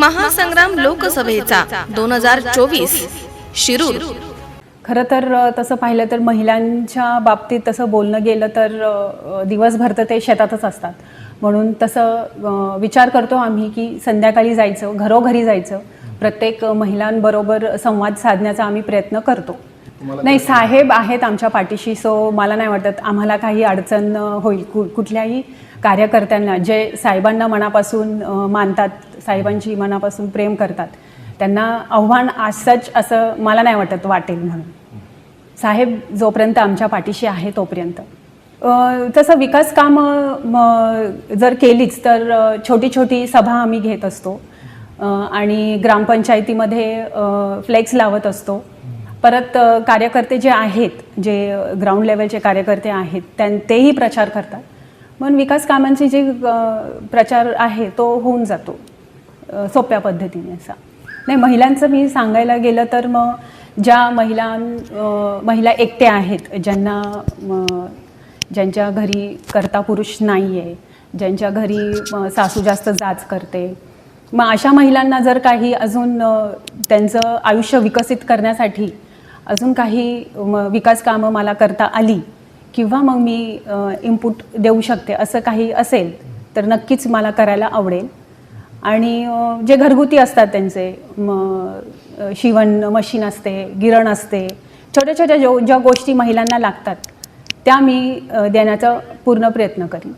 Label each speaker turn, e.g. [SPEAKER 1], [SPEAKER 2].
[SPEAKER 1] महासंग्राम लोकसभेचा दोन हजार चोवीस शिरूर.
[SPEAKER 2] खरं तर तसं पाहिलं तर महिलांच्या बाबतीत तसं बोलणं गेलं तर दिवसभर तर ते शेतातच असतात. म्हणून तसं विचार करतो आम्ही की संध्याकाळी जायचं घरोघरी जायचं. प्रत्येक महिलांबरोबर संवाद साधण्याचा आम्ही प्रयत्न करतो. नाही साहेब आहेत आमच्या पाठीशी सो मला नाही वाटत आम्हाला काही अडचण होईल. कु कुठल्याही कार्यकर्त्यांना जे साहेबांना मनापासून मानतात साहेबांची मनापासून प्रेम करतात. त्यांना आव्हान आज सच असं मला नाही वाटत वाटेल म्हणून. साहेब जोपर्यंत आमच्या पाठीशी आहे तोपर्यंत. तसं विकास कामं जर केलीच तर छोटी छोटी सभा आम्ही घेत असतो. आणि ग्रामपंचायतीमध्ये फ्लेक्स लावत असतो. परत कार्यकर्ते जे आहेत जे ग्राउंड लेवलचे कार्यकर्ते आहेत त्यां तेही प्रचार करतात. म्हणून विकास कामांची जी प्रचार आहे तो होऊन जातो. सोप्या पद्धतीने असा. नाही महिलांचं मी सांगायला गेलं तर मग ज्या महिला महिला एकट्या आहेत ज्यांना ज्यांच्या घरी करता पुरुष नाही आहे ज्यांच्या घरी सासू जास्त जाच करते मग अशा महिलांना जर काही अजून त्यांचं आयुष्य विकसित करण्यासाठी अजून काही म, विकास कामं मला करता आली किंवा मग मी इनपुट देऊ शकते असं काही असेल तर नक्कीच मला करायला आवडेल. आणि जे घरगुती असतात त्यांचे म शिवण मशीन असते गिरण असते छोट्या छोट्या जो ज्या गोष्टी महिलांना लागतात त्या मी देण्याचा पूर्ण प्रयत्न करीन.